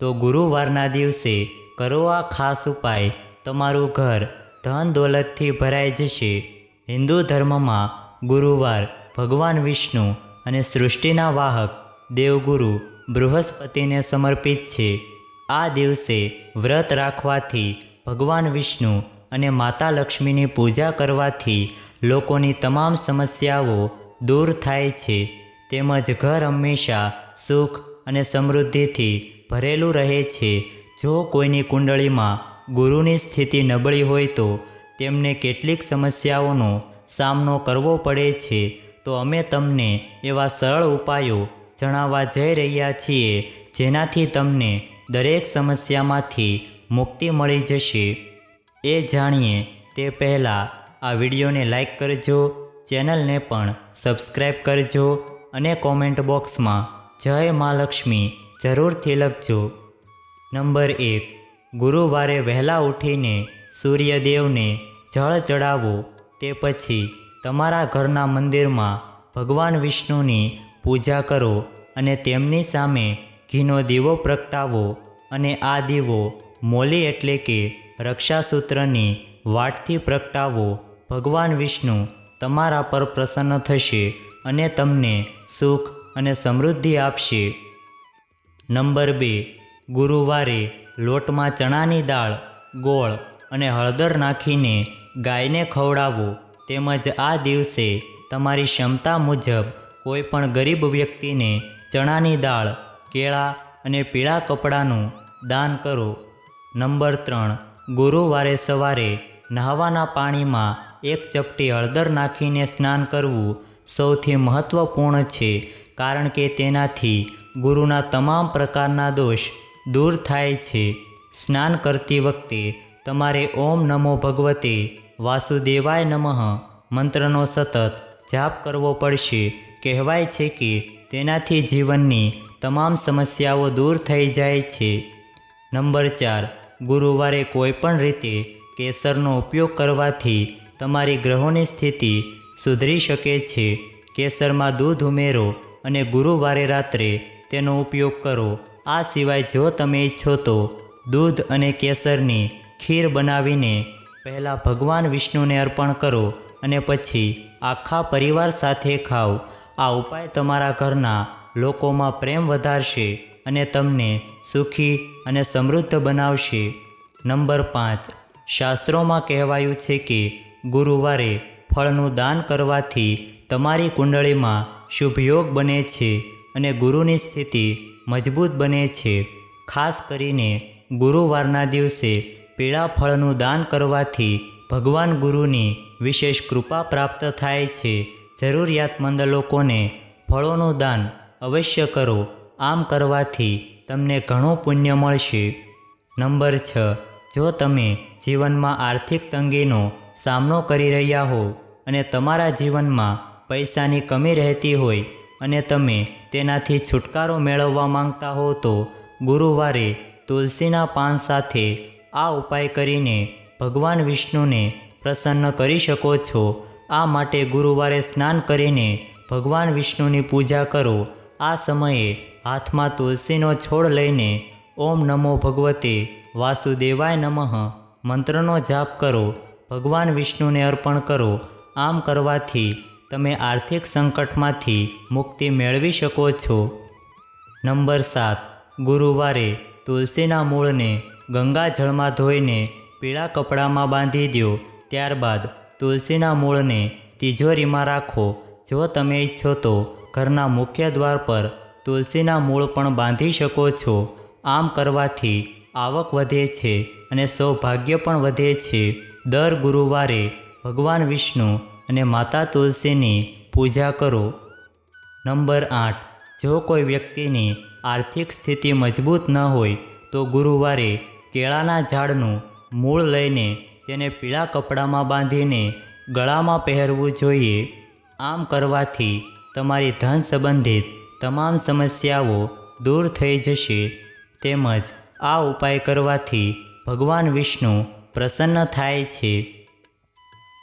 તો ગુરુવારના દિવસે કરો આ ખાસ ઉપાય. તમારું ઘર ધન દોલતથી ભરાઈ જશે. હિન્દુ ધર્મમાં ગુરુવાર ભગવાન વિષ્ણુ અને સૃષ્ટિના વાહક દેવગુરુ બૃહસ્પતિને સમર્પિત છે. આ દિવસે વ્રત રાખવાથી ભગવાન વિષ્ણુ અને માતા લક્ષ્મીની પૂજા કરવાથી લોકોની તમામ સમસ્યાઓ દૂર થાય છે. તેમજ ઘર હંમેશા સુખ અને સમૃદ્ધિથી ભરેલું રહે છે. જો કોઈની કુંડળીમાં ગુરુની સ્થિતિ નબળી હોય તો તેમને કેટલીક સમસ્યાઓનો સામનો કરવો પડે છે. તો અમે તમને એવા સરળ ઉપાયો જણાવવા જઈ રહ્યા છીએ, જેનાથી તમને દરેક સમસ્યામાંથી મુક્તિ મળી જશે. એ જાણીએ તે પહેલાં આ વિડીયોને લાઈક કરજો, ચેનલને પણ સબસ્ક્રાઈબ કરજો અને કોમેન્ટ બોક્સમાં જય મા લક્ષ્મી. જરૂરથી લખજો. નંબર એક, ગુરુવારે વહેલા ઉઠીને સૂર્યદેવને જળ ચડાવો, તે પછી તમારા ઘરના મંદિરમાં ભગવાન વિષ્ણુની પૂજા કરો અને તેમની સામે ઘીનો દીવો પ્રગટાવો અને આ દીવો મોલી એટલે કે રક્ષાસૂત્રની વાટથી પ્રગટાવો. ભગવાન વિષ્ણુ તમારા પર પ્રસન્ન થશે અને તમને સુખ અને સમૃદ્ધિ આપશે. નંબર બે, ગુરુવારે લોટમાં ચણાની દાળ, ગોળ અને હળદર નાખીને ગાયને ખવડાવો. તેમજ આ દિવસે તમારી ક્ષમતા મુજબ કોઈ પણ ગરીબ વ્યક્તિને ચણાની દાળ, કેળા અને પીળા કપડાનું દાન કરો. નંબર ત્રણ, ગુરુવારે સવારે નહાવાના પાણીમાં એક ચપટી હળદર નાખીને સ્નાન કરવું સૌથી મહત્ત્વપૂર્ણ છે. કારણ કે તેનાથી ગુરુના તમામ પ્રકારના દોષ દૂર થાય છે. સ્નાન કરતી વખતે તમારે ઓમ નમો ભગવતે વાસુદેવાય નમઃ મંત્રનો સતત જાપ કરવો પડશે. કહેવાય છે કે તેનાથી જીવનની તમામ સમસ્યાઓ દૂર થઈ જાય છે. નંબર ચાર, ગુરુવારે કોઈપણ રીતે કેસરનો ઉપયોગ કરવાથી તમારી ગ્રહોની સ્થિતિ સુધરી શકે છે. કેસરમાં દૂધ ઉમેરો અને ગુરુવારે રાત્રે તેનો ઉપયોગ કરો. આ સિવાય જો તમે ઈચ્છો તો દૂધ અને કેસરની ખીર બનાવીને પહેલાં ભગવાન વિષ્ણુને અર્પણ કરો અને પછી આખા પરિવાર સાથે ખાઓ. આ ઉપાય તમારા ઘરના લોકોમાં પ્રેમ વધારશે અને તમને સુખી અને સમૃદ્ધ બનાવશે. નંબર પાંચ. શાસ્ત્રોમાં કહેવાયું છે કે ગુરુવારે ફળનું દાન કરવાથી તમારી કુંડળીમાં શુભ યોગ બને છે અને ગુરુની સ્થિતિ મજબૂત બને છે. ખાસ કરીને ગુરુવારના દિવસે પીળા ફળનું દાન કરવાથી ભગવાન ગુરુની વિશેષ કૃપા પ્રાપ્ત થાય છે. જરૂરિયાતમંદ લોકોને ફળોનું દાન અવશ્ય કરો. આમ કરવાથી તમને ઘણું પુણ્ય મળશે. નંબર છ. જો તમે જીવનમાં આર્થિક તંગીનો સામનો કરી રહ્યા હો અને તમારા જીવનમાં પૈસાની કમી રહેતી હોય અને તમે તેનાથી છુટકારો મેળવવા માંગતા હો તો ગુરુવારે તુલસીના પાન સાથે આ ઉપાય કરીને ભગવાન વિષ્ણુને પ્રસન્ન કરી શકો છો. આ માટે ગુરુવારે સ્નાન કરીને ભગવાન વિષ્ણુની પૂજા કરો. આ સમયે હાથમાં તુલસીનો છોડ લઈને ઓમ નમો ભગવતે વાસુદેવાય નમઃ મંત્રનો જાપ કરો. ભગવાન વિષ્ણુને અર્પણ કરો. આમ કરવાથી તમે આર્થિક સંકટમાંથી મુક્તિ મેળવી શકો છો. નંબર સાત. ગુરુવારે તુલસીના મૂળને ગંગાજળમાં ધોઈને પીળા કપડામાં બાંધી દો ત્યારબાદ તુલસીના મૂળને તિજોરીમાં રાખો. જો તમે ઈચ્છો તો ઘરના મુખ્ય દ્વાર પર તુલસીના મૂળ પણ બાંધી શકો છો. આમ કરવાથી આવક વધે છે અને સૌભાગ્ય પણ વધે છે. દર ગુરુવારે ભગવાન વિષ્ણુ અને માતા તુલસીની પૂજા કરો. નંબર આઠ. જો કોઈ વ્યક્તિની આર્થિક સ્થિતિ મજબૂત ન હોય, તો ગુરુવારે કેળાના ઝાડનું મૂળ લઈને તેને પીળા કપડામાં બાંધીને ગળામાં પહેરવું જોઈએ. આમ કરવાથી તમારી ધન સંબંધિત તમામ સમસ્યાઓ દૂર થઈ જશે. તેમજ આ ઉપાય કરવાથી ભગવાન વિષ્ણુ પ્રસન્ન થાય છે.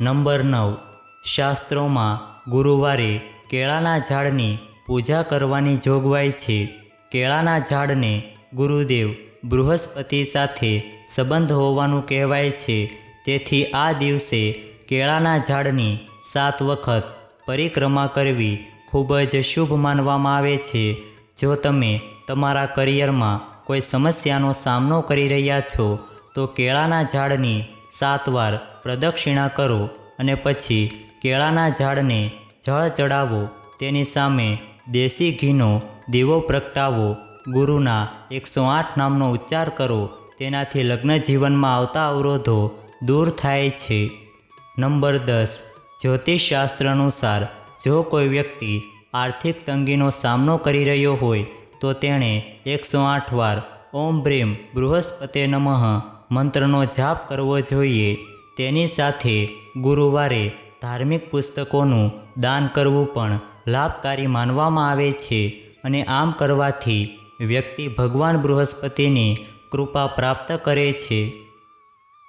નંબર નવ. શાસ્ત્રોમાં ગુરુવારે કેળાના ઝાડની પૂજા કરવાની જોગવાઈ છે. કેળાના ઝાડને ગુરુદેવ બૃહસ્પતિ સાથે સંબંધ હોવાનું કહેવાય છે. તેથી આ દિવસે કેળાના ઝાડની સાત વખત પરિક્રમા કરવી ખૂબ જ શુભ માનવામાં આવે છે. જો તમે તમારા કરિયરમાં કોઈ સમસ્યાનો સામનો કરી રહ્યા છો, તો કેળાના ઝાડની સાત વાર પ્રદક્ષિણા કરો અને પછી કેળાના ઝાડને જળ ચડાવો, તેની સામે દેશી ઘીનો દીવો પ્રગટાવો. ગુરુના એકસો આઠ નામનો ઉચ્ચાર કરો. તેનાથી લગ્ન જીવનમાં આવતા અવરોધો દૂર થાય છે. નંબર દસ જ્યોતિષશાસ્ત્ર અનુસાર જો કોઈ વ્યક્તિ આર્થિક તંગીનો સામનો કરી રહ્યો હોય, તો તેણે એકસો આઠ વાર ઓમ બ્રેમ બૃહસ્પતે નમઃ મંત્રનો જાપ કરવો જોઈએ. તેની સાથે ગુરુવારે ધાર્મિક પુસ્તકોનું દાન કરવું પણ લાભકારી માનવામાં આવે છે અને આમ કરવાથી વ્યક્તિ ભગવાન બૃહસ્પતિની કૃપા પ્રાપ્ત કરે છે.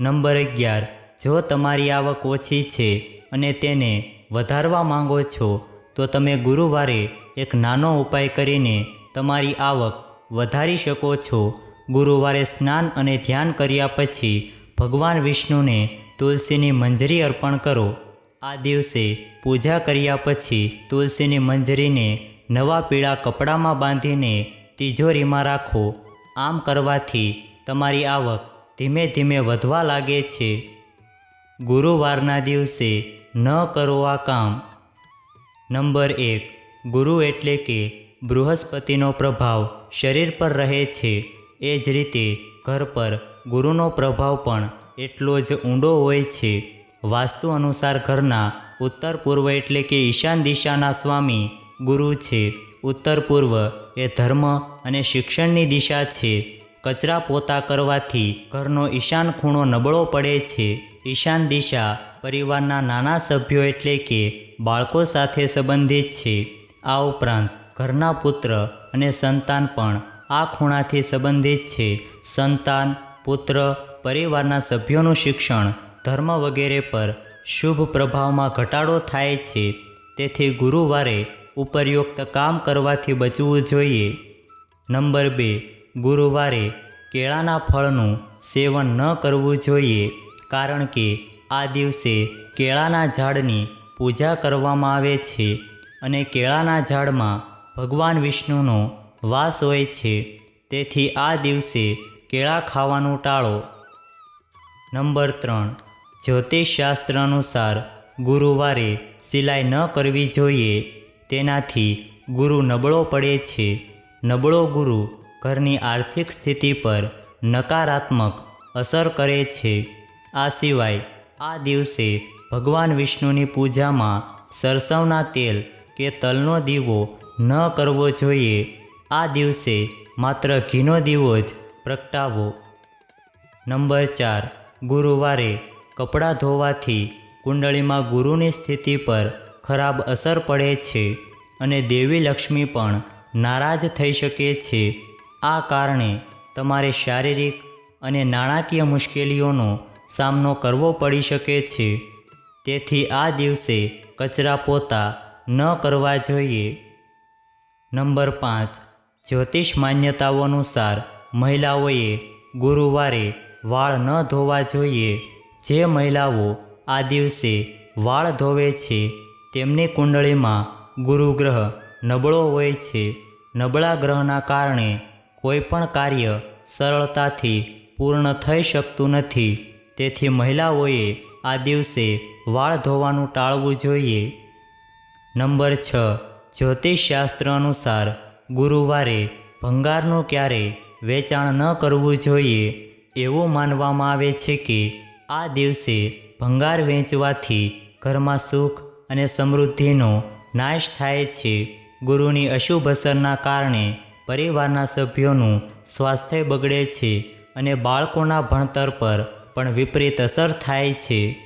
નંબર અગિયાર. જો તમારી આવક ઓછી છે અને તેને વધારવા માંગો છો, તો તમે ગુરુવારે એક નાનો ઉપાય કરીને તમારી આવક વધારી શકો છો. ગુરુવારે સ્નાન અને ધ્યાન કર્યા પછી ભગવાન વિષ્ણુને તુલસીની મંજરી અર્પણ કરો. આ દિવસે પૂજા કર્યા પછી તુલસીની મંજરીને નવા પીળા કપડામાં બાંધીને તિજોરીમાં રાખો. આમ કરવાથી તમારી આવક ધીમે ધીમે વધવા લાગે છે. ગુરુવારના દિવસે ન કરો આ કામ. નંબર એક, ગુરુ એટલે કે બૃહસ્પતિનો પ્રભાવ શરીર પર રહે છે. એ જ રીતે ઘર પર ગુરુનો પ્રભાવ પણ એટલો જ ઊંડો હોય છે. વાસ્તુ અનુસાર ઘરના ઉત્તર પૂર્વ એટલે કે ઈશાન દિશાના સ્વામી ગુરુ છે. ઉત્તર પૂર્વ એ ધર્મ અને શિક્ષણની દિશા છે. કચરા પોતા કરવાથી ઘરનો ઈશાન ખૂણો નબળો પડે છે. ઈશાન દિશા પરિવારના નાના સભ્યો એટલે કે બાળકો સાથે સંબંધિત છે. આ ઉપરાંત ઘરના પુત્ર અને સંતાન પણ આ ખૂણાથી સંબંધિત છે. સંતાન, પુત્ર, પરિવારના સભ્યોનું શિક્ષણ ધર્મ વગેરે પર શુભ પ્રભાવમાં ઘટાડો થાય છે, તેથી ગુરુવારે ઉપરયુક્ત કામ કરવાથી બચવું જોઈએ. નંબર બે, ગુરુવારે કેળાના ફળનું સેવન ન કરવું જોઈએ, કારણ કે આ દિવસે કેળાના ઝાડની પૂજા કરવામાં આવે છે અને કેળાના ઝાડમાં ભગવાન વિષ્ણુનો વાસ હોય છે, તેથી આ દિવસે કેળા ખાવાનું ટાળો. નંબર ત્રણ જ્યોતિષશાસ્ત્ર અનુસાર ગુરુવારે સિલાઈ ન કરવી જોઈએ, તેનાથી ગુરુ નબળો પડે છે. નબળો ગુરુ ઘરની આર્થિક સ્થિતિ પર નકારાત્મક અસર કરે છે. આ સિવાય આ દિવસે ભગવાન વિષ્ણુની પૂજામાં સરસવના તેલ કે તલનો દીવો ન કરવો જોઈએ. આ દિવસે માત્ર ઘીનો દીવો જ પ્રગટાવો. નંબર ચાર. ગુરુવારે કપડાં ધોવાથી કુંડળીમાં ગુરુની સ્થિતિ પર ખરાબ અસર પડે છે અને દેવી લક્ષ્મી પણ નારાજ થઈ શકે છે. આ કારણે તમારે શારીરિક અને નાણાકીય મુશ્કેલીઓનો સામનો કરવો પડી શકે છે. તેથી આ દિવસે કચરા પોતા ન કરવા જોઈએ. નંબર પાંચ. જ્યોતિષ માન્યતાઓ અનુસાર મહિલાઓએ ગુરુવારે વાળ ન ધોવા જોઈએ. જે મહિલાઓ આ દિવસે વાળ ધોવે છે, તેમની કુંડળીમાં ગુરુગ્રહ નબળો હોય છે. નબળા ગ્રહના કારણે કોઈ પણ કાર્ય સરળતાથી પૂર્ણ થઈ શકતું નથી. તેથી મહિલાઓએ આ દિવસે વાળ ધોવાનું ટાળવું જોઈએ. નંબર છ. જ્યોતિષશાસ્ત્ર અનુસાર ગુરુવારે ભંગારનું ક્યારેય વેચાણ ન કરવું જોઈએ, એવું માનવામાં આવે છે કે આ દિવસે ભંગાર વેચવાથી ઘરમાં સુખ અને સમૃદ્ધિનો નાશ થાય છે. ગુરુની અશુભ અસરના કારણે પરિવારના સભ્યોનું સ્વાસ્થ્ય બગડે છે અને બાળકોના ભણતર પર પણ વિપરીત અસર થાય છે.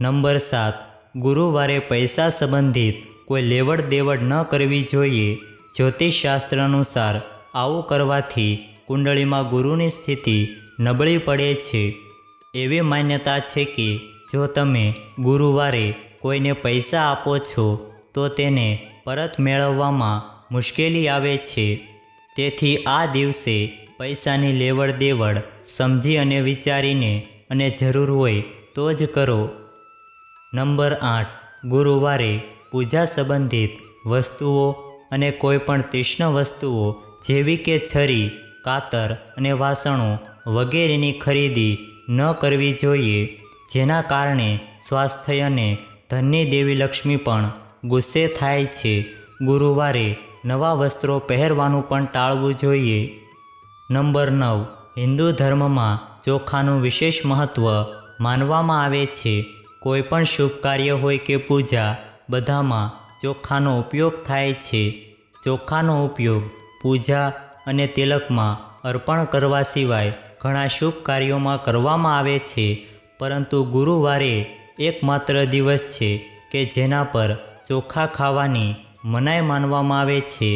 નંબર સાત, ગુરુવારે પૈસા સંબંધિત કોઈ લેવડ દેવડ ન કરવી જોઈએ. જ્યોતિષશાસ્ત્ર અનુસાર આવું કરવાથી કુંડળીમાં ગુરુની સ્થિતિ નબળી પડે છે. એવી માન્યતા છે કે જો તમે ગુરુવારે કોઈને પૈસા આપો છો, તો તેને પરત મેળવવામાં મુશ્કેલી આવે છે. તેથી આ દિવસે પૈસાની લેવડ દેવડ સમજી અને વિચારીને અને જરૂર હોય તો જ કરો. નંબર આઠ. ગુરુવારે પૂજા સંબંધિત વસ્તુઓ અને કોઈપણ તીક્ષ્ણ વસ્તુઓ જેવી કે છરી, કાતર અને વાસણો વગેરેની ખરીદી ન કરવી જોઈએ, જેના કારણે સ્વાસ્થ્ય અને ધનની દેવી લક્ષ્મી પણ ગુસ્સે થાય છે. ગુરુવારે નવા વસ્ત્રો પહેરવાનું પણ ટાળવું જોઈએ. નંબર નવ. હિન્દુ ધર્મમાં ચોખાનું વિશેષ મહત્ત્વ માનવામાં આવે છે. કોઈપણ શુભ કાર્ય હોય કે પૂજા, બધામાં ચોખાનો ઉપયોગ થાય છે. ચોખાનો ઉપયોગ પૂજા અને તિલકમાં અર્પણ કરવા સિવાય ઘણા શુભ કાર્યોમાં કરવામાં આવે છે, પરંતુ ગુરુવારે એકમાત્ર દિવસ છે કે જેના પર ચોખા ખાવાની મનાઈ માનવામાં આવે છે.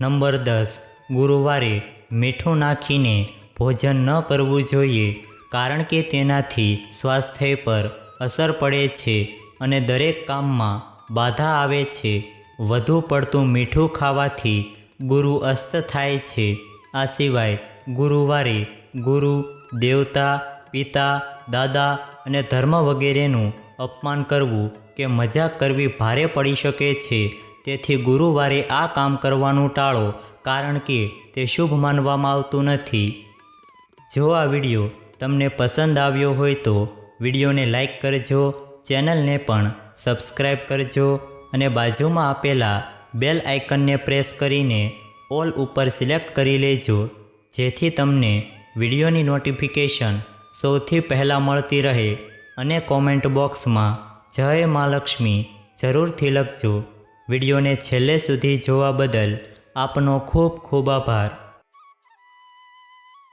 નંબર દસ, ગુરુવારે મીઠું નાખીને ભોજન ન કરવું જોઈએ, કારણ કે તેનાથી સ્વાસ્થ્ય પર અસર પડે છે અને દરેક કામમાં બાધા આવે છે. વધુ પડતું મીઠું ખાવાથી ગુરુ અસ્ત થાય છે. આ સિવાય ગુરુવારે ગુરુ, દેવતા, પિતા, દાદા અને ધર્મ વગેરેનું અપમાન કરવું કે મજાક કરવી ભારે પડી શકે છે. તેથી ગુરુવારે આ કામ કરવાનું ટાળો, કારણ કે તે શુભ માનવામાં આવતું નથી. જો આ વીડિયો તમને પસંદ આવ્યો હોય તો વિડીયોને લાઈક કરજો, ચેનલને પણ સબસ્ક્રાઈબ કરજો અને બાજુમાં આપેલા બેલ આઇકનને પ્રેસ કરીને ઓલ ઉપર સિલેક્ટ કરી લેજો, જેથી તમને વિડીયોની નોટિફિકેશન સૌથી પહેલાં મળતી રહે અને કોમેન્ટ બોક્સમાં જય મા લક્ષ્મી, જરૂરથી લખજો. વિડીયોને છેલ્લે સુધી જોવા બદલ આપનો ખૂબ ખૂબ આભાર.